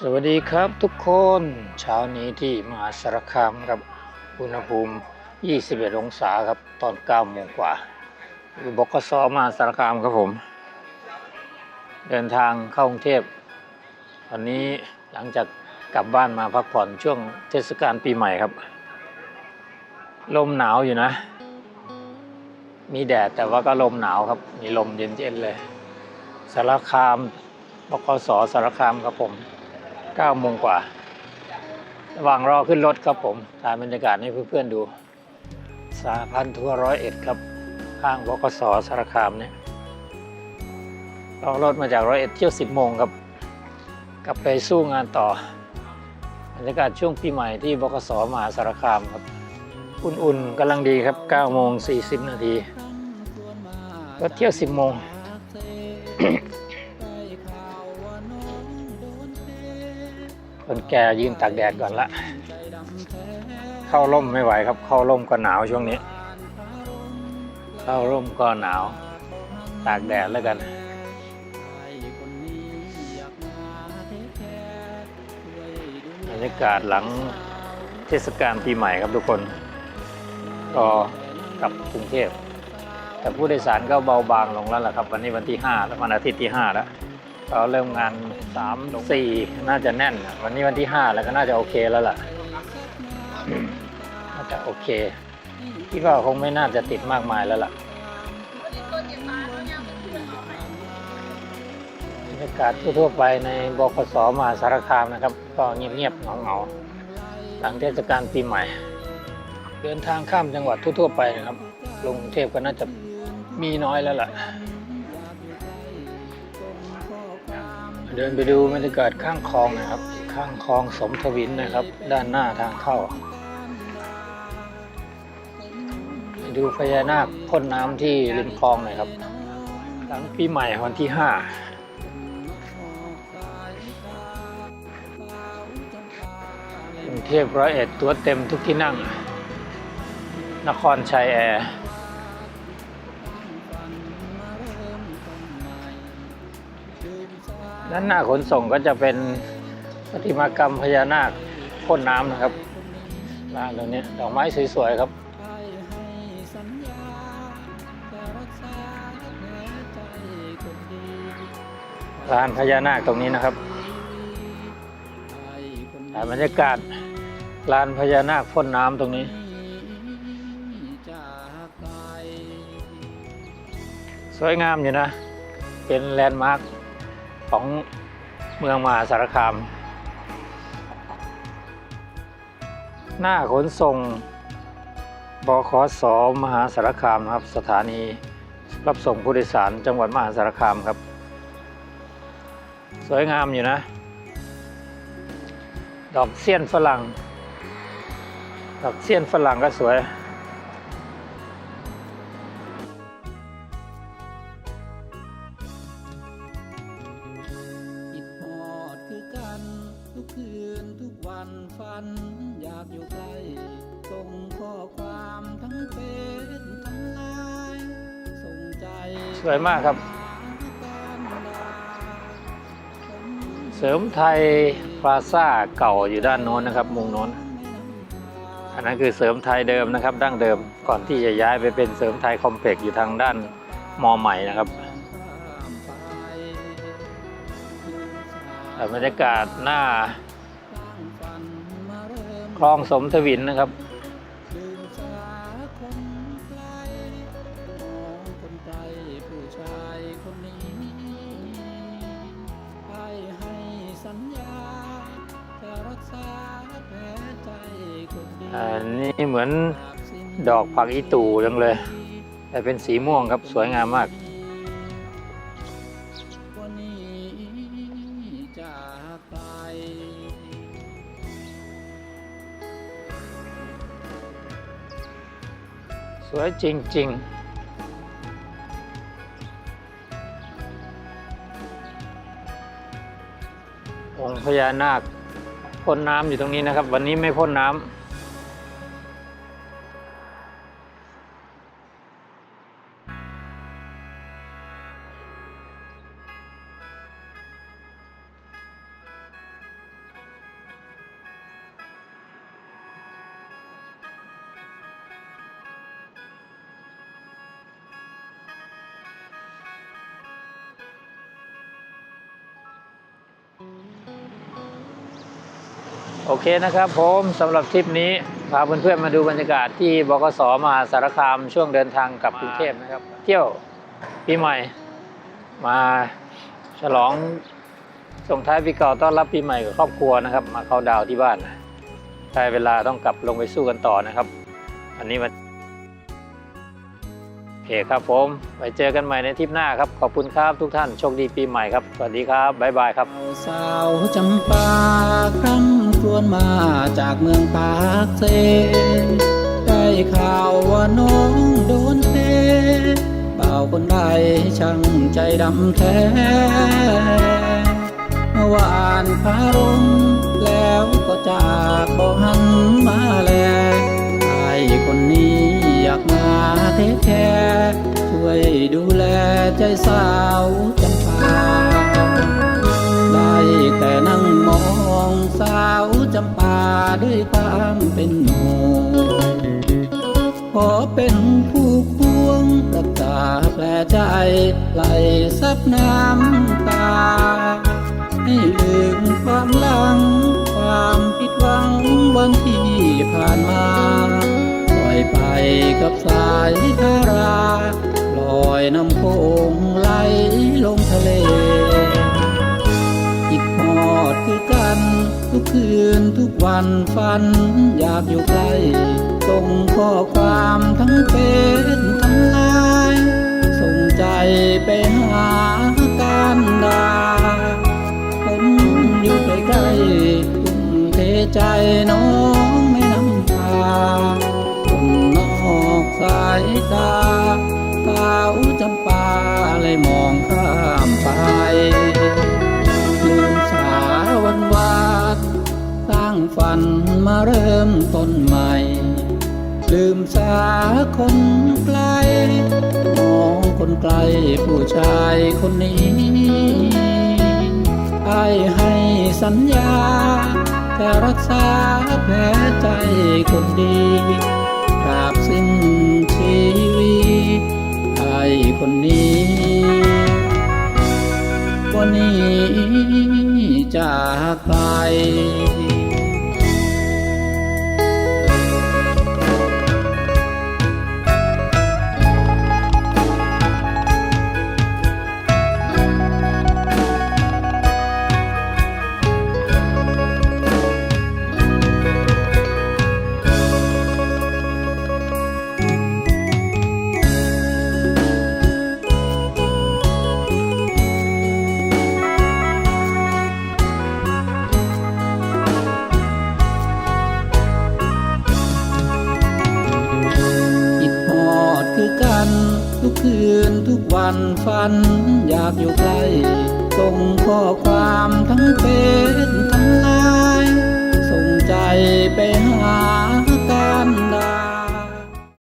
สวัสดีครับทุกคนเช้านี้ที่มหาสารคามครับอุณหภูมิ 21 องศาครับ ตอน9โมงกว่าบกสมหาสารคามครับผม เดินทางเข้ากรุงเทพวันนี้หลังจากกลับบ้านมาพักผ่อนช่วงเทศกาลปีใหม่ครับ ลมหนาวอยู่นะ มีแดดแต่ว่าก็ลมหนาวครับ มีลมเย็นๆเลย สารคามบกสสารคามครับผม 9โมงกว่า ระหว่างรอขึ้นรถครับผมถ่ายบรรยากาศให้เพื่อนๆดู สาพันทัวร้อยเอ็ดครับ ข้างบกสสารคามเนี่ยรอรถมาจากร้อยเอ็ดเที่ยว 10 โมงครับ กลับไปสู้งานต่อบรรยากาศช่วงปีใหม่ที่บกสมหาสารคามครับ อุ่นๆกำลังดีครับ9โมง40 นาทีรถเที่ยว 10 โมง คนแก่ยืนตากแดดก่อนละ เข้าร่มไม่ไหวครับ เข้าร่มก็หนาวช่วงนี้ เข้าร่มก็หนาว ตากแดดแล้วกันบรรยากาศหลังเทศกาลปีใหม่ครับทุกคนก็กลับกรุงเทพแต่ผู้โดยสารก็เบาบางลงแล้วล่ะครับ วันนี้วันที่5แล้ววันอาทิตย์ที่5แล้ว ก็เริ่มงาน3 4น่าจะแน่น วันนี้วันที่5แล้วก็น่าจะโอเคแล้วล่ะน่าจะโอเคคิดว่าคงไม่น่าจะติดมากมายแล้วล่ะบรรยากาศทั่วๆไปในบคสมหาสารคามนะครับ ก็เงียบๆเหงาๆหลังเทศกาลปีใหม่ เดินทางข้ามจังหวัดทั่วๆไปนะครับลงกรุงเทพก็น่าจะมีน้อยแล้วล่ะ เดินไปดูบรรยากาศข้างคลองนะครับ ข้างคลองสมทวินนะครับ ด้านหน้าทางเข้าไปดูพญานาคพ่นน้ำที่ริมคลองหน่อยครับ หลังปีใหม่วันที่ห้ารุงเทพร้อยเอ็ดตัวเต็มทุกที่นั่ง นครชัยแอร์ ด้านหน้าขนส่งก็จะเป็นประติมากรรมพญานาคพ่นน้ำนะครับร้านตรงนี้ดอกไม้สวยๆครับลานพญานาคตรงนี้นะครับถ่บรรยากาศลานพญานาคพ่นน้ำตรงนี้ สวยงามอยู่นะ เป็นแลนด์มาร์ค ของเมืองมหาสารคาม หน้าขนส่งบขสมหาสารคามนะครับ สถานีรับส่งผู้โดยสารจังหวัดมหาสารคามครับ สวยงามอยู่นะ ดอกเสี้ยนฝรั่ง ดอกเสี้ยนฝรั่งก็สวย สวยมากครับ เสริมไทยพลาซ่าเก่าอยู่ด้านโน้นนะครับ มุมโน้น อันนั้นคือเสริมไทยเดิมนะครับ ดั้งเดิมก่อนที่จะย้ายไปเป็นเสริมไทยคอมเพล็กซ์อยู่ทางด้านมอใหม่นะครับแต่บรรยากาศหน้าคลองสมทวินนะครับ อันนี้เหมือนดอกผักอีตูจังเลย แต่เป็นสีม่วงครับสวยงามมากวันนี้จากไปสวยจริง ๆองค์พญานาคพ่นน้ำอยู่ตรงนี้นะครับ วันนี้ไม่พ่นน้ำ โอเคนะครับผมสำหรับทริปนี้พาเพื่อนๆมาดูบรรยากาศที่บกสมหาสารคามช่วงเดินทางกลับกรุงเทพนะครับ เที่ยวปีใหม่ มาฉลองส่งท้ายปีเก่าต้อนรับปีใหม่กับครอบครัวนะครับ มาเข้าดาวน์ที่บ้านได้เวลาต้องกลับลงไปสู้กันต่อนะครับ อันนี้มาโอ เคครับผมไปเจอกันใหม่ในทริปหน้าครับ ขอบคุณครับทุกท่าน โชคดีปีใหม่ครับ สวัสดีครับ บ๊ายบายครับ สาวจำปาครั้งครวนมาจากเมืองปากเซได้ข่าวว่าน้องโดนเทเป่าคนใดช่างใจดำแท้เมื่อวานพารมแล้วก็จากบ่หันมาแลไอ้คน อยากมาเทคแคร์ช่วยดูแลใจสาวจำปาได้แต่นั่งมองสาวจำปาด้วยความเป็นห่วงขอเป็นผู้ควงรักษาแผลใจไหลซับน้ำตา ให้ลืมความหลัง ความผิดหวังวันที่ผ่านมา อยไปกับสายธาราลอยน้ำโขงไหลลงทะเลคิดฮอดคือกัน ทุกคืนทุกวันฝัน อยากอยู่ใกล้ส่งข้อความทั้งเป็นทั้งไลน์ส่งใจไปหาการดาคนอยู่ใกล้ๆทุ่มเทใจน้อง มองข้ามไปลืมสาวันวาดสร้างฝันมาเริ่มต้นใหม่ ลืมสาคนไกล มองคนไกลผู้ชายคนนี้ไอ้ให้สัญญาจะรักษาแผลใจคนดีตราบสิ้นชีวิตไอ้คนนี้ วันนี้จากไป ทุกคืนทุกวันฝัน อยากอยู่ใกล้ส่งข้อความทั้งเฟซทั้งไลน์ส่งใจไปหา